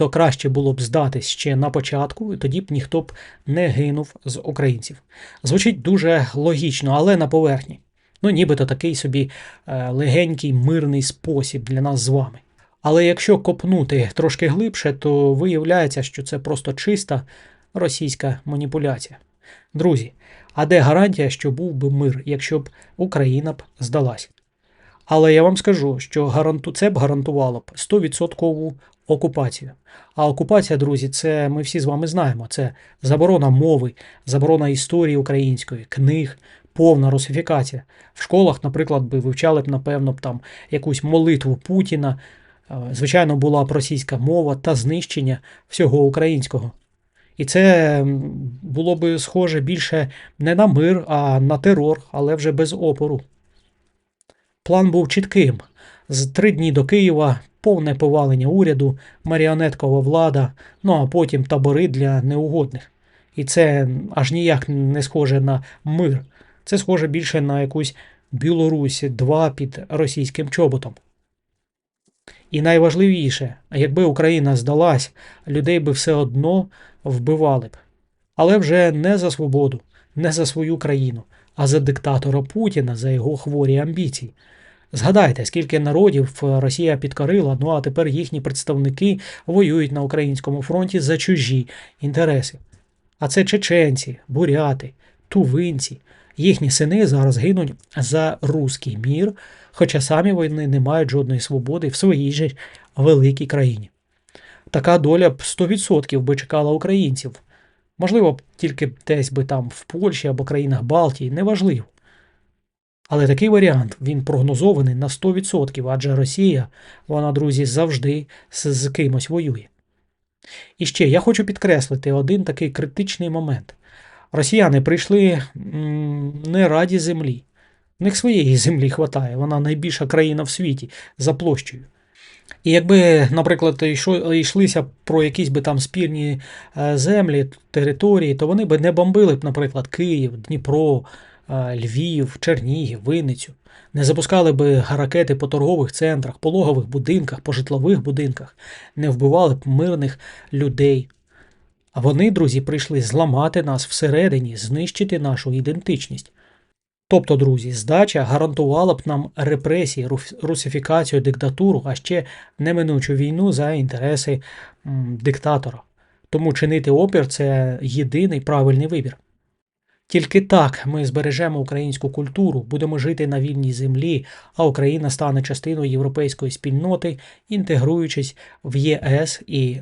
то краще було б здатись ще на початку, і тоді б ніхто б не гинув з українців. Звучить дуже логічно, але на поверхні. Ну, нібито такий собі е, легенький мирний спосіб для нас з вами. Але якщо копнути трошки глибше, то виявляється, що це просто чиста російська маніпуляція. Друзі, а де гарантія, що був би мир, якщо б Україна б здалась? Але я вам скажу, що гаранту... це б гарантувало б 100% окупацію. А окупація, друзі, це ми всі з вами знаємо. Це заборона мови, заборона історії української, книг, повна русифікація. В школах, наприклад, би вивчали б, напевно, б там якусь молитву Путіна. Е, Звичайно, була б російська мова та знищення всього українського. І це було би схоже більше не на мир, а на терор, але вже без опору. План був чітким. З три дні до Києва повне повалення уряду, маріонеткова влада, ну а потім табори для неугодних. І це аж ніяк не схоже на мир. Це схоже більше на якусь Білорусь 2 під російським чоботом. І найважливіше, якби Україна здалась, людей би все одно вбивали б. Але вже не за свободу, не за свою країну, а за диктатора Путіна, за його хворі амбіції. Згадайте, скільки народів е, Росія підкорила, ну а тепер їхні представники воюють на українському фронті за чужі інтереси. А це чеченці, буряти, тувинці. Їхні сини зараз гинуть за руський мір, хоча самі вони не мають жодної свободи в своїй же великій країні. Така доля б 100% би чекала українців. Можливо, тільки десь би там в Польщі або країнах Балтії, неважливо. Але такий варіант він прогнозований на 100%, адже Росія, вона, друзі, завжди з, кимось воює. І ще я хочу підкреслити один такий критичний момент. Росіяни прийшли не раді землі. В них своєї землі хватає, вона найбільша країна в світі за площею. І якби, наприклад, йшлися про якісь би там спільні е, землі, території, то вони би не бомбили б, наприклад, Київ, Дніпро, Львів, Чернігів, Винницю. Не запускали би ракети по торгових центрах, пологових будинках, по житлових будинках, не вбивали б мирних людей. А вони, друзі, прийшли зламати нас всередині, знищити нашу ідентичність. Тобто, друзі, здача гарантувала б нам репресії, русифікацію, диктатуру, а ще неминучу війну за інтереси м, диктатора. Тому чинити опір це єдиний правильний вибір. Тільки так ми збережемо українську культуру, будемо жити на вільній землі, а Україна стане частиною європейської спільноти, інтегруючись в ЄС і